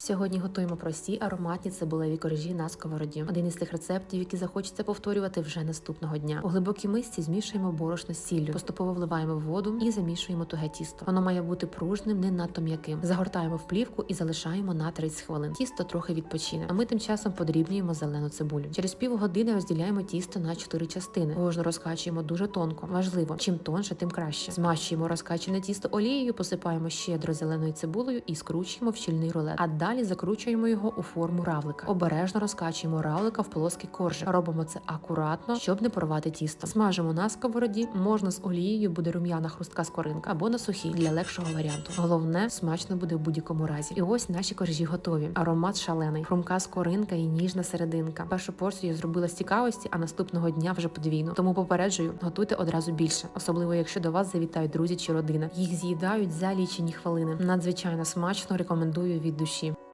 Сьогодні готуємо прості ароматні цибулеві коржі на сковороді. Один із тих рецептів, які захочеться повторювати вже наступного дня. У глибокій мисці змішуємо борошно з сіллю, поступово вливаємо в воду і замішуємо туге тісто. Воно має бути пружним, не надто м'яким. Загортаємо в плівку і залишаємо на 30 хвилин. Тісто трохи відпочине. А ми тим часом подрібнюємо зелену цибулю. Через півгодини розділяємо тісто на 4 частини. Кожну розкачуємо дуже тонко. Важливо, чим тонше, тим краще. Змащуємо розкачане тісто олією, посипаємо щедро зеленою цибулею і скручуємо в щільний рулет. А далі закручуємо його у форму равлика. Обережно розкачуємо равлика в плоский коржик. Робимо це акуратно, щоб не порвати тісто. Смажимо на сковороді. Можна з олією, буде рум'яна хрустка скоринка або на сухій для легшого варіанту. Головне, смачно буде в будь-якому разі. І ось наші коржі готові. Аромат шалений, хрумка скоринка і ніжна серединка. Першу порцію я зробила з цікавості, а наступного дня вже подвійну. Тому попереджую, готуйте одразу більше, особливо якщо до вас завітають друзі чи родина. Їх з'їдають за лічені хвилини. Надзвичайно смачно рекомендую від душі.